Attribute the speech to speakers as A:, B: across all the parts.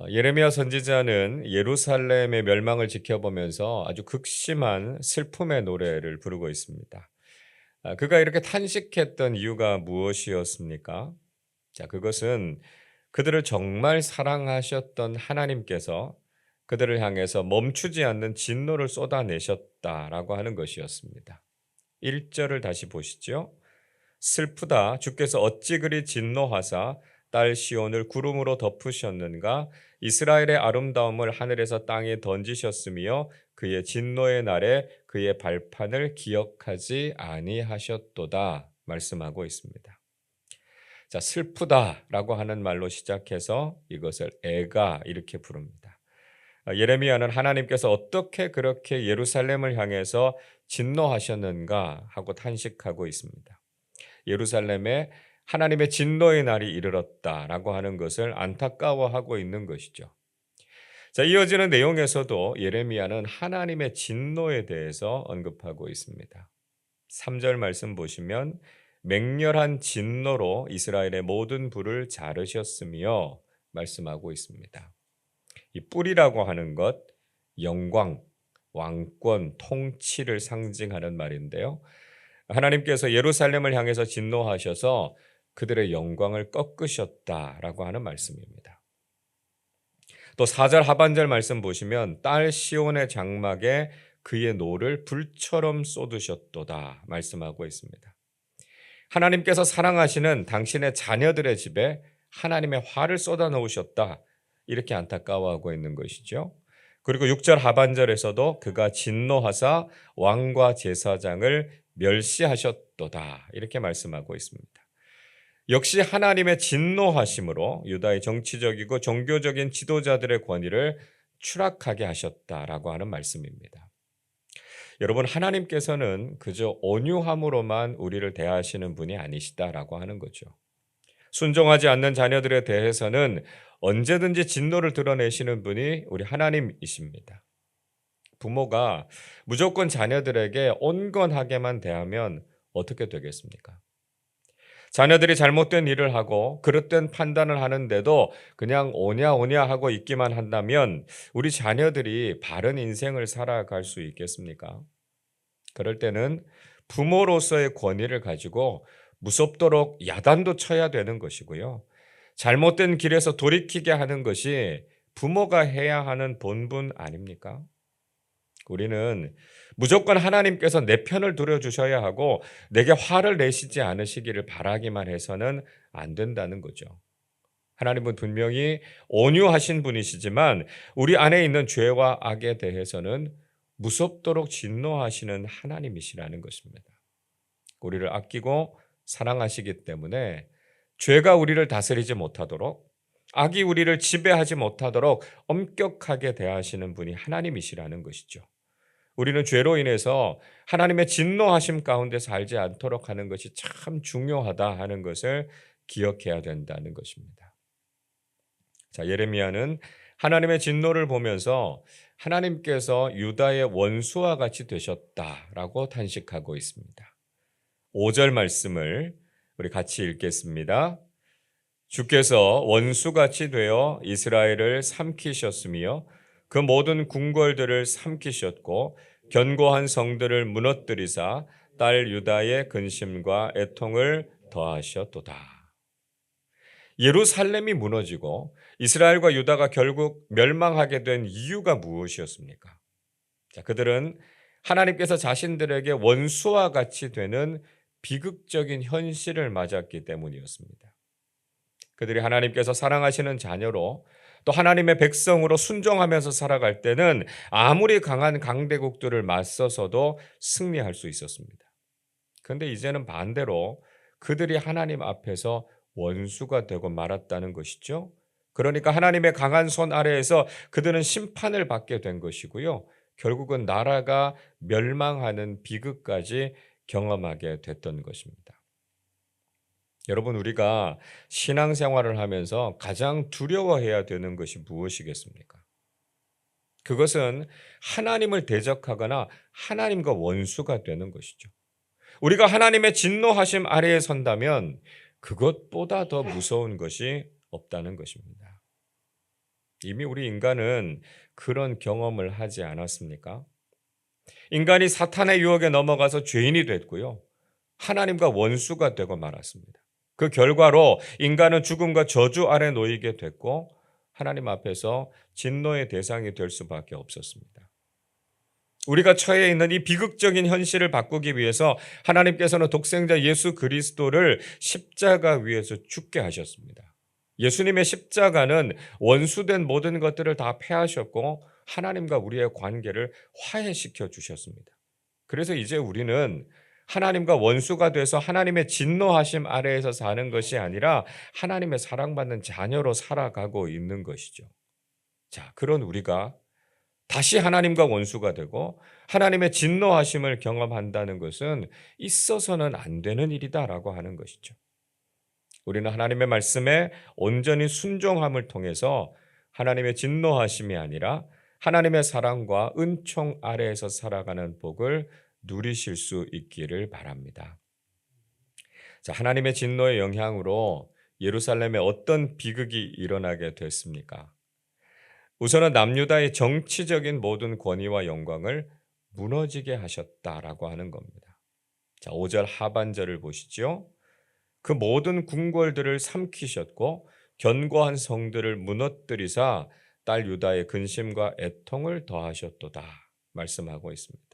A: 어, 예레미야 선지자는 예루살렘의 멸망을 지켜보면서 아주 극심한 슬픔의 노래를 부르고 있습니다. 아, 그가 이렇게 탄식했던 이유가 무엇이었습니까? 자, 그것은 그들을 정말 사랑하셨던 하나님께서 그들을 향해서 멈추지 않는 진노를 쏟아내셨다라고 하는 것이었습니다. 1절을 다시 보시죠. 슬프다 주께서 어찌 그리 진노하사 딸 시온을 구름으로 덮으셨는가 이스라엘의 아름다움을 하늘에서 땅에 던지셨으며 그의 진노의 날에 그의 발판을 기억하지 아니하셨도다 말씀하고 있습니다. 자, 슬프다라고 하는 말로 시작해서 이것을 애가 이렇게 부릅니다. 예레미야는 하나님께서 어떻게 그렇게 예루살렘을 향해서 진노하셨는가 하고 탄식하고 있습니다. 예루살렘에 하나님의 진노의 날이 이르렀다라고 하는 것을 안타까워하고 있는 것이죠. 자, 이어지는 내용에서도 예레미야는 하나님의 진노에 대해서 언급하고 있습니다. 3절 말씀 보시면 맹렬한 진노로 이스라엘의 모든 불을 자르셨으며 말씀하고 있습니다. 이 뿔이라고 하는 것 영광, 왕권, 통치를 상징하는 말인데요. 하나님께서 예루살렘을 향해서 진노하셔서 그들의 영광을 꺾으셨다라고 하는 말씀입니다. 또 4절 하반절 말씀 보시면 딸 시온의 장막에 그의 노를 불처럼 쏟으셨도다 말씀하고 있습니다. 하나님께서 사랑하시는 당신의 자녀들의 집에 하나님의 화를 쏟아 놓으셨다. 이렇게 안타까워하고 있는 것이죠. 그리고 6절 하반절에서도 그가 진노하사 왕과 제사장을 멸시하셨도다. 이렇게 말씀하고 있습니다. 역시 하나님의 진노하심으로 유다의 정치적이고 종교적인 지도자들의 권위를 추락하게 하셨다라고 하는 말씀입니다. 여러분 하나님께서는 그저 온유함으로만 우리를 대하시는 분이 아니시다라고 하는 거죠. 순종하지 않는 자녀들에 대해서는 언제든지 진노를 드러내시는 분이 우리 하나님이십니다. 부모가 무조건 자녀들에게 온건하게만 대하면 어떻게 되겠습니까? 자녀들이 잘못된 일을 하고 그릇된 판단을 하는데도 그냥 오냐 오냐 하고 있기만 한다면 우리 자녀들이 바른 인생을 살아갈 수 있겠습니까? 그럴 때는 부모로서의 권위를 가지고 무섭도록 야단도 쳐야 되는 것이고요. 잘못된 길에서 돌이키게 하는 것이 부모가 해야 하는 본분 아닙니까? 우리는 무조건 하나님께서 내 편을 들어주셔야 하고 내게 화를 내시지 않으시기를 바라기만 해서는 안 된다는 거죠. 하나님은 분명히 온유하신 분이시지만 우리 안에 있는 죄와 악에 대해서는 무섭도록 진노하시는 하나님이시라는 것입니다. 우리를 아끼고 사랑하시기 때문에 죄가 우리를 다스리지 못하도록 악이 우리를 지배하지 못하도록 엄격하게 대하시는 분이 하나님이시라는 것이죠. 우리는 죄로 인해서 하나님의 진노하심 가운데 살지 않도록 하는 것이 참 중요하다 하는 것을 기억해야 된다는 것입니다. 자, 예레미야는 하나님의 진노를 보면서 하나님께서 유다의 원수와 같이 되셨다라고 탄식하고 있습니다. 5절 말씀을 우리 같이 읽겠습니다. 주께서 원수같이 되어 이스라엘을 삼키셨으며 그 모든 궁궐들을 삼키셨고 견고한 성들을 무너뜨리사 딸 유다의 근심과 애통을 더하셨도다. 예루살렘이 무너지고 이스라엘과 유다가 결국 멸망하게 된 이유가 무엇이었습니까? 자, 그들은 하나님께서 자신들에게 원수와 같이 되는 비극적인 현실을 맞았기 때문이었습니다. 그들이 하나님께서 사랑하시는 자녀로 또 하나님의 백성으로 순종하면서 살아갈 때는 아무리 강한 강대국들을 맞서서도 승리할 수 있었습니다. 그런데 이제는 반대로 그들이 하나님 앞에서 원수가 되고 말았다는 것이죠. 그러니까 하나님의 강한 손 아래에서 그들은 심판을 받게 된 것이고요. 결국은 나라가 멸망하는 비극까지 경험하게 됐던 것입니다. 여러분 우리가 신앙생활을 하면서 가장 두려워해야 되는 것이 무엇이겠습니까? 그것은 하나님을 대적하거나 하나님과 원수가 되는 것이죠. 우리가 하나님의 진노하심 아래에 선다면 그것보다 더 무서운 것이 없다는 것입니다. 이미 우리 인간은 그런 경험을 하지 않았습니까? 인간이 사탄의 유혹에 넘어가서 죄인이 됐고요. 하나님과 원수가 되고 말았습니다. 그 결과로 인간은 죽음과 저주 아래 놓이게 됐고 하나님 앞에서 진노의 대상이 될 수밖에 없었습니다. 우리가 처해 있는 이 비극적인 현실을 바꾸기 위해서 하나님께서는 독생자 예수 그리스도를 십자가 위에서 죽게 하셨습니다. 예수님의 십자가는 원수된 모든 것들을 다 패하셨고 하나님과 우리의 관계를 화해시켜 주셨습니다. 그래서 이제 우리는 하나님과 원수가 돼서 하나님의 진노하심 아래에서 사는 것이 아니라 하나님의 사랑받는 자녀로 살아가고 있는 것이죠. 자, 그런 우리가 다시 하나님과 원수가 되고 하나님의 진노하심을 경험한다는 것은 있어서는 안 되는 일이다라고 하는 것이죠. 우리는 하나님의 말씀에 온전히 순종함을 통해서 하나님의 진노하심이 아니라 하나님의 사랑과 은총 아래에서 살아가는 복을 누리실 수 있기를 바랍니다. 자, 하나님의 진노의 영향으로 예루살렘에 어떤 비극이 일어나게 됐습니까? 우선은 남유다의 정치적인 모든 권위와 영광을 무너지게 하셨다라고 하는 겁니다. 자, 5절 하반절을 보시죠. 그 모든 궁궐들을 삼키셨고 견고한 성들을 무너뜨리사 딸 유다의 근심과 애통을 더하셨도다 말씀하고 있습니다.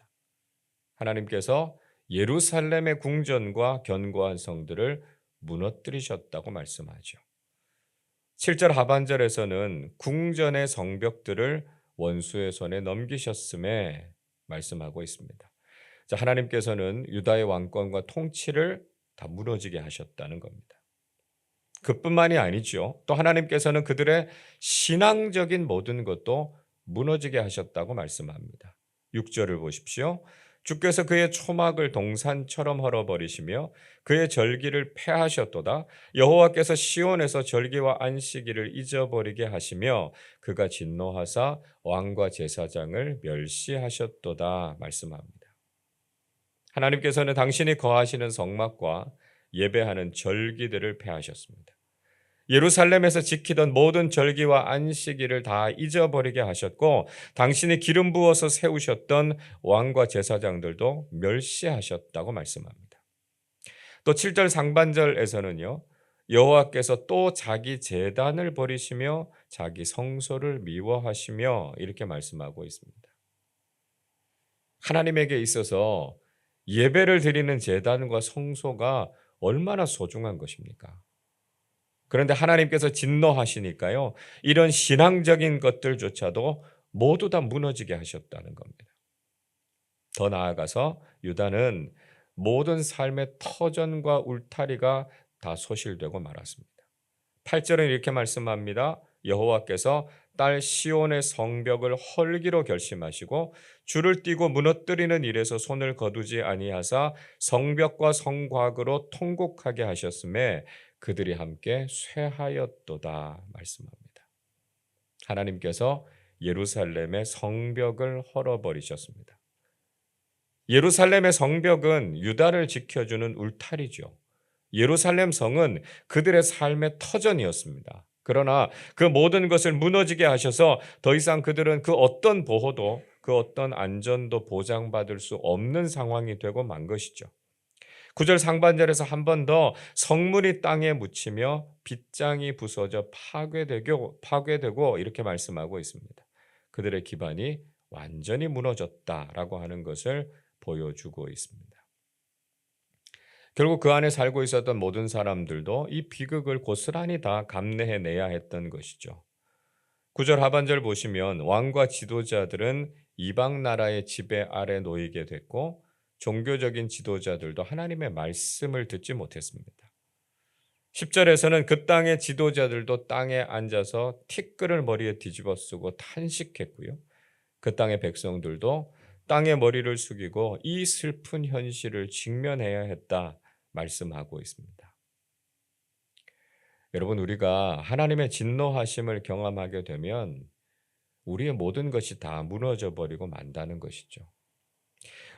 A: 하나님께서 예루살렘의 궁전과 견고한 성들을 무너뜨리셨다고 말씀하죠. 7절 하반절에서는 궁전의 성벽들을 원수의 손에 넘기셨음에 말씀하고 있습니다. 자, 하나님께서는 유다의 왕권과 통치를 다 무너지게 하셨다는 겁니다. 그뿐만이 아니죠. 또 하나님께서는 그들의 신앙적인 모든 것도 무너지게 하셨다고 말씀합니다. 6절을 보십시오. 주께서 그의 초막을 동산처럼 헐어버리시며 그의 절기를 폐하셨도다. 여호와께서 시온에서 절기와 안식일을 잊어버리게 하시며 그가 진노하사 왕과 제사장을 멸시하셨도다 말씀합니다. 하나님께서는 당신이 거하시는 성막과 예배하는 절기들을 폐하셨습니다. 예루살렘에서 지키던 모든 절기와 안식일을 다 잊어버리게 하셨고 당신이 기름 부어서 세우셨던 왕과 제사장들도 멸시하셨다고 말씀합니다. 또 7절 상반절에서는요. 여호와께서 또 자기 제단을 버리시며 자기 성소를 미워하시며 이렇게 말씀하고 있습니다. 하나님에게 있어서 예배를 드리는 제단과 성소가 얼마나 소중한 것입니까? 그런데 하나님께서 진노하시니까요. 이런 신앙적인 것들조차도 모두 다 무너지게 하셨다는 겁니다. 더 나아가서 유다는 모든 삶의 터전과 울타리가 다 소실되고 말았습니다. 8절은 이렇게 말씀합니다. 여호와께서 딸 시온의 성벽을 헐기로 결심하시고 줄을 띄고 무너뜨리는 일에서 손을 거두지 아니하사 성벽과 성곽으로 통곡하게 하셨음에 그들이 함께 쇠하였도다 말씀합니다. 하나님께서 예루살렘의 성벽을 헐어버리셨습니다. 예루살렘의 성벽은 유다를 지켜주는 울타리죠. 예루살렘 성은 그들의 삶의 터전이었습니다. 그러나 그 모든 것을 무너지게 하셔서 더 이상 그들은 그 어떤 보호도 그 어떤 안전도 보장받을 수 없는 상황이 되고 만 것이죠. 9절 상반절에서 한 번 더 성문이 땅에 묻히며 빗장이 부서져 파괴되고 파괴되고 이렇게 말씀하고 있습니다. 그들의 기반이 완전히 무너졌다라고 하는 것을 보여주고 있습니다. 결국 그 안에 살고 있었던 모든 사람들도 이 비극을 고스란히 다 감내해 내야 했던 것이죠. 9절 하반절 보시면 왕과 지도자들은 이방 나라의 지배 아래 놓이게 됐고 종교적인 지도자들도 하나님의 말씀을 듣지 못했습니다. 10절에서는 그 땅의 지도자들도 땅에 앉아서 티끌을 머리에 뒤집어 쓰고 탄식했고요. 그 땅의 백성들도 땅에 머리를 숙이고 이 슬픈 현실을 직면해야 했다 말씀하고 있습니다. 여러분 우리가 하나님의 진노하심을 경험하게 되면 우리의 모든 것이 다 무너져 버리고 만다는 것이죠.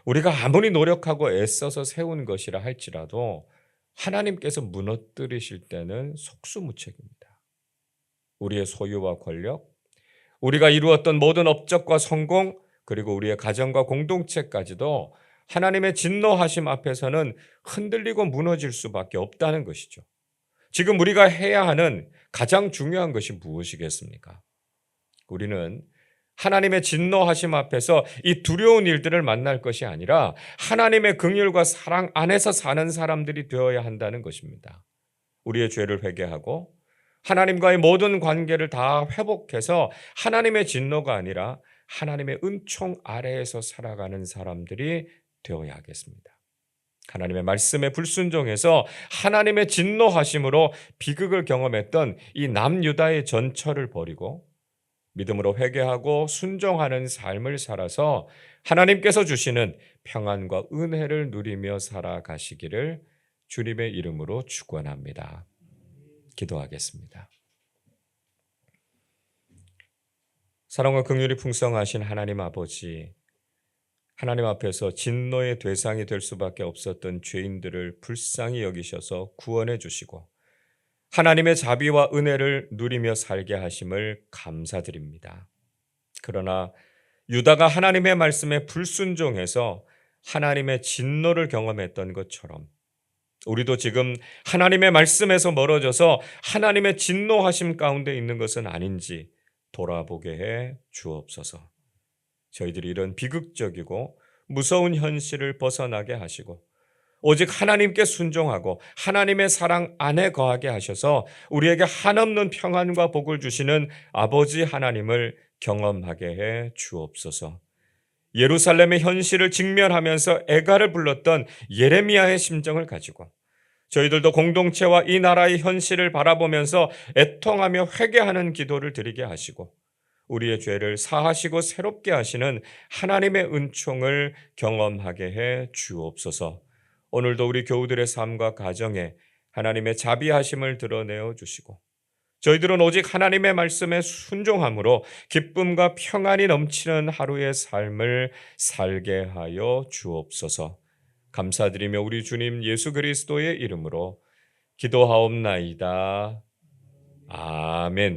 A: 우리가 아무리 노력하고 애써서 세운 것이라 할지라도 하나님께서 무너뜨리실 때는 속수무책입니다. 우리의 소유와 권력, 우리가 이루었던 모든 업적과 성공, 그리고 우리의 가정과 공동체까지도 하나님의 진노하심 앞에서는 흔들리고 무너질 수밖에 없다는 것이죠. 지금 우리가 해야 하는 가장 중요한 것이 무엇이겠습니까? 우리는 하나님의 진노하심 앞에서 이 두려운 일들을 만날 것이 아니라 하나님의 긍휼과 사랑 안에서 사는 사람들이 되어야 한다는 것입니다. 우리의 죄를 회개하고 하나님과의 모든 관계를 다 회복해서 하나님의 진노가 아니라 하나님의 은총 아래에서 살아가는 사람들이 되어야 하겠습니다. 하나님의 말씀에 불순종해서 하나님의 진노하심으로 비극을 경험했던 이 남유다의 전철을 버리고 믿음으로 회개하고 순종하는 삶을 살아서 하나님께서 주시는 평안과 은혜를 누리며 살아가시기를 주님의 이름으로 축원합니다. 기도하겠습니다. 사랑과 긍휼이 풍성하신 하나님 아버지 하나님 앞에서 진노의 대상이 될 수밖에 없었던 죄인들을 불쌍히 여기셔서 구원해 주시고 하나님의 자비와 은혜를 누리며 살게 하심을 감사드립니다. 그러나 유다가 하나님의 말씀에 불순종해서 하나님의 진노를 경험했던 것처럼 우리도 지금 하나님의 말씀에서 멀어져서 하나님의 진노하심 가운데 있는 것은 아닌지 돌아보게 해 주옵소서. 저희들이 이런 비극적이고 무서운 현실을 벗어나게 하시고 오직 하나님께 순종하고 하나님의 사랑 안에 거하게 하셔서 우리에게 한없는 평안과 복을 주시는 아버지 하나님을 경험하게 해 주옵소서. 예루살렘의 현실을 직면하면서 애가를 불렀던 예레미야의 심정을 가지고 저희들도 공동체와 이 나라의 현실을 바라보면서 애통하며 회개하는 기도를 드리게 하시고 우리의 죄를 사하시고 새롭게 하시는 하나님의 은총을 경험하게 해 주옵소서. 오늘도 우리 교우들의 삶과 가정에 하나님의 자비하심을 드러내어 주시고 저희들은 오직 하나님의 말씀에 순종함으로 기쁨과 평안이 넘치는 하루의 삶을 살게 하여 주옵소서. 감사드리며 우리 주님 예수 그리스도의 이름으로 기도하옵나이다. 아멘.